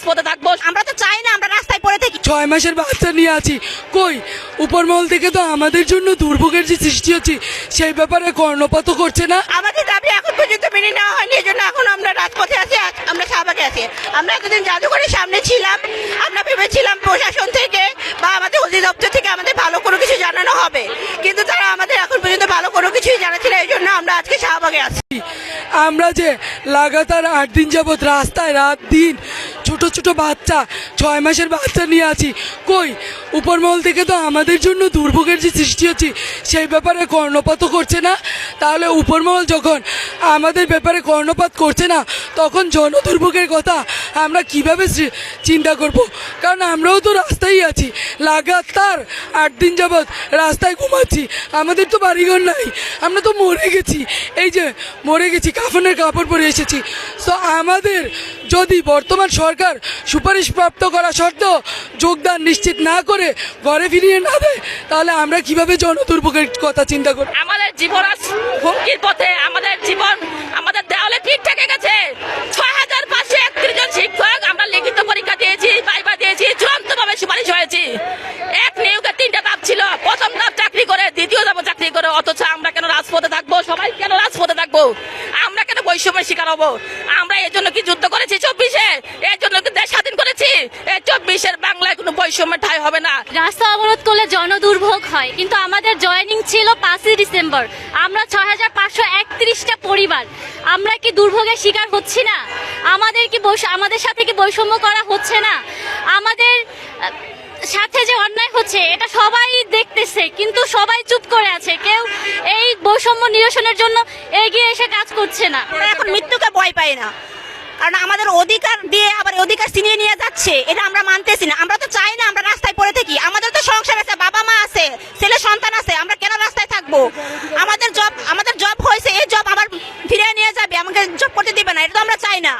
রাজপথে থাকব আমরা তো চাই না আমরা রাস্তায় পড়ে থাকি। ছয় মাসের বাচ্চা নিয়ে আছি। কই? উপরমহল থেকে তো আমাদের জন্য দুর্ভোগের যে সৃষ্টি হচ্ছে সেই ব্যাপারে কর্ণপাত করছে না? আমাদের দাবি এখন পর্যন্ত মেনে নেওয়া হয়নি এই জন্য এখন আমরা রাজপথে আছি আমরা শাহবাগে আছি। আমরা এতদিন জাদুঘরের সামনে ছিলাম আমরা ভেবেছিলাম প্রশাসন থেকে বা আমাদের অধিদপ্তর থেকে আমাদের ভালো কোনো কিছু জানানো হবে। কিন্তু তারা আমাদের এখন পর্যন্ত ভালো কোনো কিছুই জানাচ্ছে না এই জন্য আমরা আজকে শাহবাগে আছি। আমরা যে লাগাতার আট দিন যাবৎ রাস্তায় রাত দিন ছোট ছোট বাচ্চা, ছয় মাসের বাচ্চা নিয়ে আছি। কই? উপরমহল থেকে তো আমাদের জন্য দুর্ভোগের যে সৃষ্টি হচ্ছে, সেই ব্যাপারে কর্ণপাতও করছে না। তাহলে উপরমহল যখন আমাদের ব্যাপারে কর্ণপাত করছে না, তখন জনদুর্ভোগের কথা আমরা কীভাবে চিন্তা করব? কারণ আমরাও তো রাস্তায় আছি। লাগাতার আট দিন যাবৎ রাস্তায় ঘুমাচ্ছি। আমাদের তো বাড়িঘর নাই। আমরা তো মরে গেছি। এই যে মরে গেছি, কাফনের কাপড় পরে এসেছি। তো আমাদের যদি বর্তমান সরকার সুপারিশ প্রাপ্ত করা সত্ত্বেও যোগদান নিশ্চিত না করে ঘরে ফিরিয়ে না দেয়, তাহলে আমরা কীভাবে জনদুর্ভোগের কথা চিন্তা করি? আমাদের জীবন হুমকির পথে বৈষম্যের শিকার হব। আমরা এই জন্য কি যুদ্ধ করেছি চব্বিশে? এর জন্য কি দেশ স্বাধীন করেছি? এই চব্বিশের বাংলায় কোনো বৈষম্যের ঠাই হবে না। রাস্তা অবরোধ করলে জনদুর্ভোগ হয়, কিন্তু আমাদের জয়েনিং ছিল পাঁচই ডিসেম্বর। আমরা ছয় হাজার পাঁচশো একত্রিশটা পরিবার। আমরা কি দুর্ভোগের শিকার হচ্ছি না? আমাদের কি আমাদের সাথে কি বৈষম্য করা হচ্ছে না? আমাদের সাথে যে অন্যায় হচ্ছে এটা সবাই দেখতেছে কিন্তু সবাই চুপ করে আছে কেউ এই বৈষম্য নিরসনের জন্য এগিয়ে এসে কাজ করছে না। ওরা এখন মৃত্যুকে ভয় পায় না। কারণ আমাদের অধিকার দিয়ে আবার অধিকার ছিনিয়ে নিয়ে যাচ্ছে, এটা আমরা মানতেছি না। আমরা তো চাই না আমরা রাস্তায় পড়ে থাকি। আমাদের তো সংসার আছে বাবা মা আছে, ছেলে সন্তান আছে, আমরা কেন রাস্তায় থাকব? আমাদের জব আমাদের জব হয়েছে, এই জব আবার ফিরিয়ে নিয়ে যাবে, আমাকে জব করতে দিবে না, এটা তো আমরা চাই না।